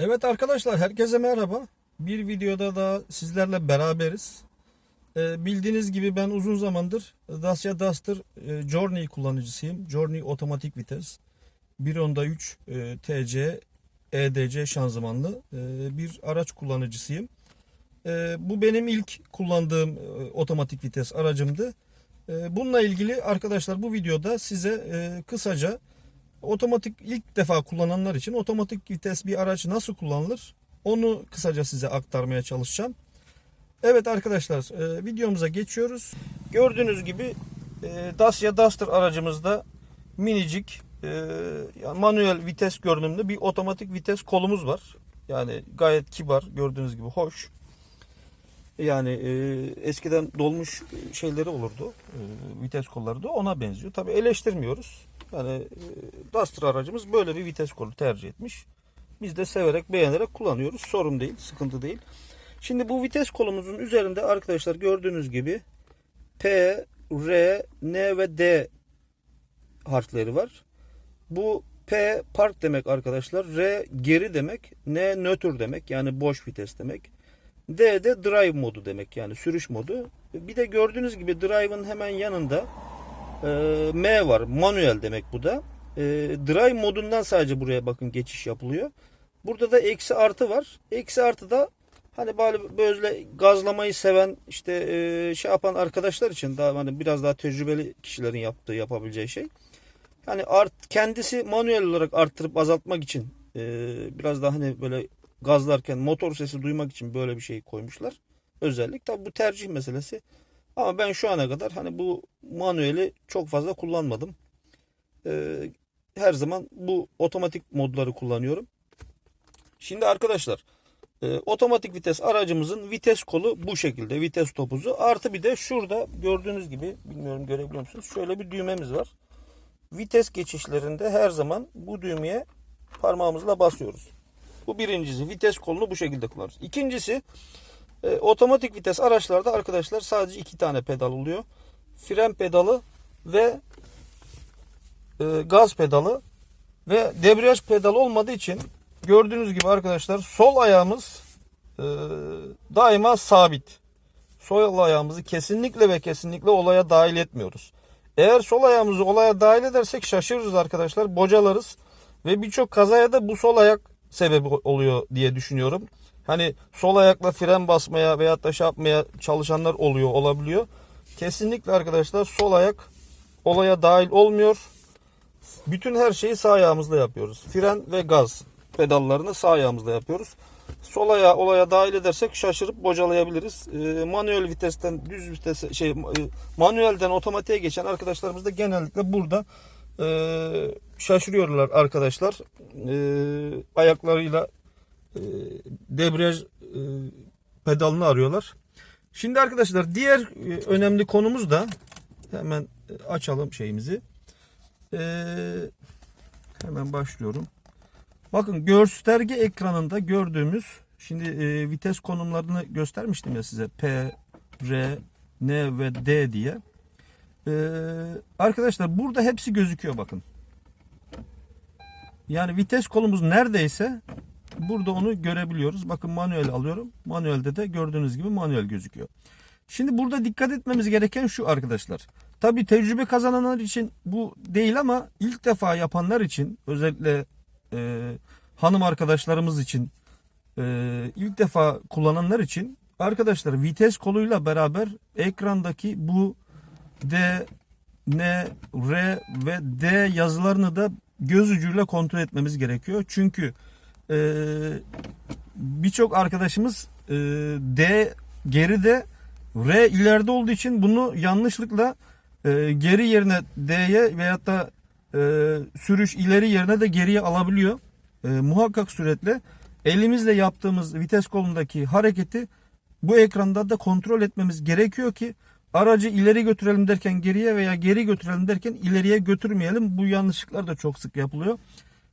Evet arkadaşlar herkese merhaba. Bir videoda da sizlerle beraberiz. Ee, bildiğiniz gibi ben uzun zamandır Dacia Duster e, Journey kullanıcısıyım. Journey otomatik vites. 1.3 e, TC EDC şanzımanlı e, bir araç kullanıcısıyım. E, bu benim ilk kullandığım e, otomatik vites aracımdı. E, bununla ilgili arkadaşlar bu videoda size e, kısaca otomatik ilk defa kullananlar için otomatik vites bir araç nasıl kullanılır onu kısaca size aktarmaya çalışacağım. Evet arkadaşlar e, videomuza geçiyoruz. Gördüğünüz gibi e, Dacia Duster aracımızda minicik e, manuel vites görünümlü bir otomatik vites kolumuz var. Yani gayet kibar gördüğünüz gibi hoş. Yani e, eskiden dolmuş şeyleri olurdu. E, vites kolları da ona benziyor. Tabi eleştirmiyoruz. Yani e, Duster aracımız böyle bir vites kolu tercih etmiş. Biz de severek beğenerek kullanıyoruz. Sorun değil, sıkıntı değil. Şimdi bu vites kolumuzun üzerinde arkadaşlar gördüğünüz gibi P, R, N ve D harfleri var. Bu P park demek arkadaşlar. R geri demek. N nötr demek. Yani boş vites demek. D de drive modu demek yani sürüş modu. Bir de gördüğünüz gibi drive'ın hemen yanında e, M var. Manuel demek bu da. E, drive modundan sadece buraya bakın geçiş yapılıyor. Burada da eksi artı var. Eksi artı da hani böyle gazlamayı seven işte e, şey yapan arkadaşlar için daha hani biraz daha tecrübeli kişilerin yaptığı yapabileceği şey. Hani art kendisi manuel olarak arttırıp azaltmak için e, biraz daha hani böyle gazlarken motor sesi duymak için böyle bir şey koymuşlar. Özellik tabi bu tercih meselesi. Ama ben şu ana kadar hani bu manueli çok fazla kullanmadım. Ee, her zaman bu otomatik modları kullanıyorum. Şimdi arkadaşlar e, otomatik vites aracımızın vites kolu bu şekilde vites topuzu artı bir de şurada gördüğünüz gibi bilmiyorum görebiliyor musunuz şöyle bir düğmemiz var. Vites geçişlerinde her zaman bu düğmeye parmağımızla basıyoruz. Bu birincisi. Vites kolunu bu şekilde kullanırız. İkincisi e, otomatik vites araçlarda arkadaşlar sadece iki tane pedal oluyor. Fren pedalı ve e, gaz pedalı ve debriyaj pedalı olmadığı için gördüğünüz gibi arkadaşlar sol ayağımız e, daima sabit. Sol ayağımızı kesinlikle ve kesinlikle olaya dahil etmiyoruz. Eğer sol ayağımızı olaya dahil edersek şaşırırız arkadaşlar. Bocalarız. Ve birçok kazaya da bu sol ayak sebebi oluyor diye düşünüyorum. Hani sol ayakla fren basmaya veyahut da şey yapmaya çalışanlar oluyor olabiliyor. Kesinlikle arkadaşlar sol ayak olaya dahil olmuyor. Bütün her şeyi sağ ayağımızla yapıyoruz. Fren ve gaz pedallarını sağ ayağımızla yapıyoruz. Sol ayağı olaya dahil edersek şaşırıp bocalayabiliriz. E, manuel vitesten düz vitese şey e, manuelden otomatiğe geçen arkadaşlarımız da genellikle burada e, şaşırıyorlar arkadaşlar. E, ayaklarıyla debriyaj e, pedalını arıyorlar. Şimdi arkadaşlar diğer e, önemli konumuz da hemen e, açalım şeyimizi. E, hemen başlıyorum. Bakın gösterge ekranında gördüğümüz şimdi e, vites konumlarını göstermiştim ya size P, R, N ve D diye. Arkadaşlar burada hepsi gözüküyor bakın. Yani vites kolumuz neredeyse burada onu görebiliyoruz. Bakın manuel alıyorum. Manuelde de gördüğünüz gibi manuel gözüküyor. Şimdi burada dikkat etmemiz gereken şu arkadaşlar. Tabi tecrübe kazananlar için bu değil ama ilk defa yapanlar için özellikle e, hanım arkadaşlarımız için e, ilk defa kullananlar için arkadaşlar vites koluyla beraber ekrandaki bu D, N, R ve D yazılarını da göz ucuyla kontrol etmemiz gerekiyor. Çünkü e, birçok arkadaşımız e, D geride R ileride olduğu için bunu yanlışlıkla e, geri yerine D'ye veyahut da e, sürüş ileri yerine de geriye alabiliyor. E, muhakkak suretle elimizle yaptığımız vites kolundaki hareketi bu ekranda da kontrol etmemiz gerekiyor ki aracı ileri götürelim derken geriye veya geri götürelim derken ileriye götürmeyelim. Bu yanlışlıklar da çok sık yapılıyor.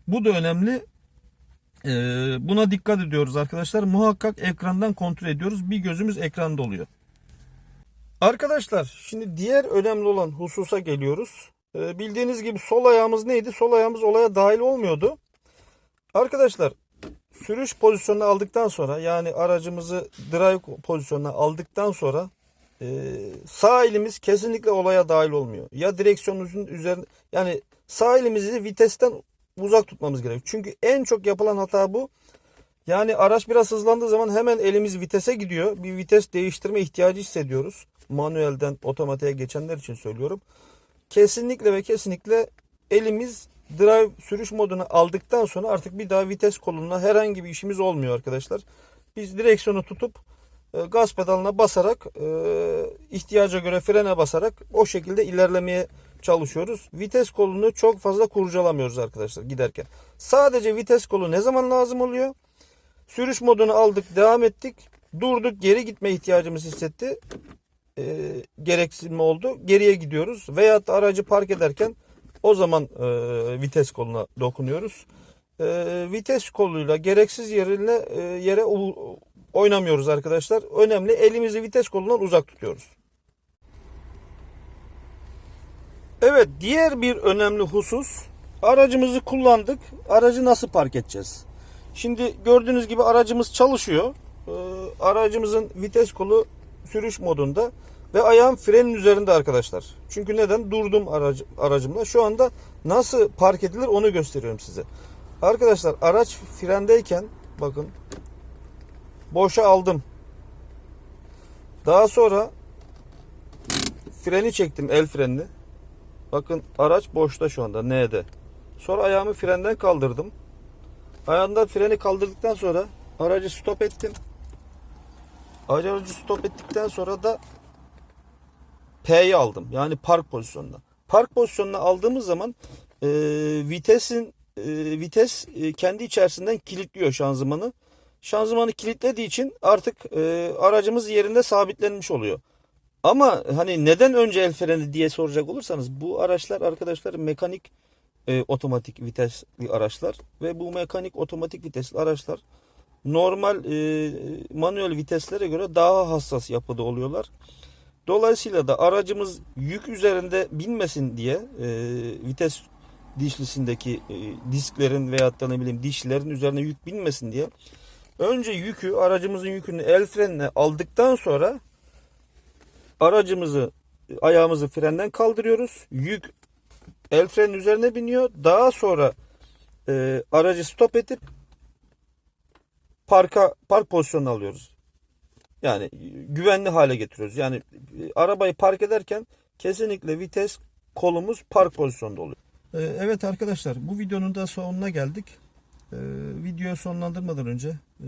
Bu da önemli. Ee, buna dikkat ediyoruz arkadaşlar. Muhakkak ekrandan kontrol ediyoruz. Bir gözümüz ekranda oluyor. Arkadaşlar şimdi diğer önemli olan hususa geliyoruz. Ee, bildiğiniz gibi sol ayağımız neydi? Sol ayağımız olaya dahil olmuyordu. Arkadaşlar sürüş pozisyonuna aldıktan sonra yani aracımızı drive pozisyonuna aldıktan sonra e, sağ elimiz kesinlikle olaya dahil olmuyor. Ya direksiyonumuzun üzerine yani sağ elimizi vitesten uzak tutmamız gerekiyor. Çünkü en çok yapılan hata bu. Yani araç biraz hızlandığı zaman hemen elimiz vitese gidiyor. Bir vites değiştirme ihtiyacı hissediyoruz. Manuelden otomatiğe geçenler için söylüyorum. Kesinlikle ve kesinlikle elimiz drive sürüş moduna aldıktan sonra artık bir daha vites koluna herhangi bir işimiz olmuyor arkadaşlar. Biz direksiyonu tutup e, gaz pedalına basarak e, ihtiyaca göre frene basarak o şekilde ilerlemeye çalışıyoruz. Vites kolunu çok fazla kurcalamıyoruz arkadaşlar giderken. Sadece vites kolu ne zaman lazım oluyor? Sürüş modunu aldık, devam ettik. Durduk, geri gitme ihtiyacımız hissetti. E, gereksinim oldu. Geriye gidiyoruz. Veyahut da aracı park ederken o zaman e, vites koluna dokunuyoruz. E, vites koluyla gereksiz yerine e, yere oynamıyoruz arkadaşlar. Önemli elimizi vites kolundan uzak tutuyoruz. Evet diğer bir önemli husus aracımızı kullandık. Aracı nasıl park edeceğiz? Şimdi gördüğünüz gibi aracımız çalışıyor. Ee, aracımızın vites kolu sürüş modunda ve ayağım frenin üzerinde arkadaşlar. Çünkü neden? Durdum aracı, aracımla. Şu anda nasıl park edilir onu gösteriyorum size. Arkadaşlar araç frendeyken bakın boşa aldım. Daha sonra freni çektim el frenini. Bakın araç boşta şu anda N'de. Sonra ayağımı frenden kaldırdım. Ayağımdan freni kaldırdıktan sonra aracı stop ettim. Aracı stop ettikten sonra da P'yi aldım. Yani park pozisyonuna. Park pozisyonuna aldığımız zaman e, vitesin e, vites e, kendi içerisinden kilitliyor şanzımanı. Şanzımanı kilitlediği için artık e, aracımız yerinde sabitlenmiş oluyor. Ama hani neden önce el freni diye soracak olursanız bu araçlar arkadaşlar mekanik e, otomatik vitesli araçlar ve bu mekanik otomatik vitesli araçlar normal e, manuel viteslere göre daha hassas yapıda oluyorlar. Dolayısıyla da aracımız yük üzerinde binmesin diye e, vites dişlisindeki e, disklerin veyahut da ne bileyim dişlerin üzerine yük binmesin diye önce yükü aracımızın yükünü el frenine aldıktan sonra aracımızı ayağımızı frenden kaldırıyoruz. Yük el frenin üzerine biniyor. Daha sonra e, aracı stop edip parka park pozisyonuna alıyoruz. Yani güvenli hale getiriyoruz. Yani e, arabayı park ederken kesinlikle vites kolumuz park pozisyonda oluyor. E, Evet arkadaşlar bu videonun da sonuna geldik. E, videoyu sonlandırmadan önce e,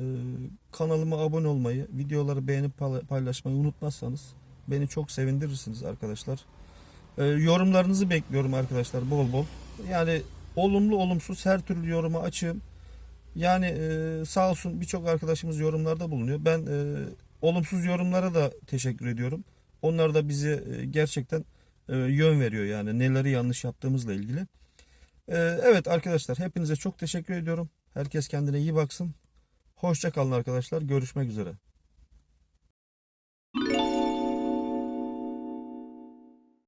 kanalıma abone olmayı, videoları beğenip payla- paylaşmayı unutmazsanız beni çok sevindirirsiniz arkadaşlar. E, yorumlarınızı bekliyorum arkadaşlar bol bol. Yani olumlu olumsuz her türlü yoruma açığım. Yani e, sağ olsun birçok arkadaşımız yorumlarda bulunuyor. Ben e, olumsuz yorumlara da teşekkür ediyorum. Onlar da bize e, gerçekten e, yön veriyor yani neleri yanlış yaptığımızla ilgili. E, evet arkadaşlar hepinize çok teşekkür ediyorum. Herkes kendine iyi baksın. Hoşça kalın arkadaşlar. Görüşmek üzere.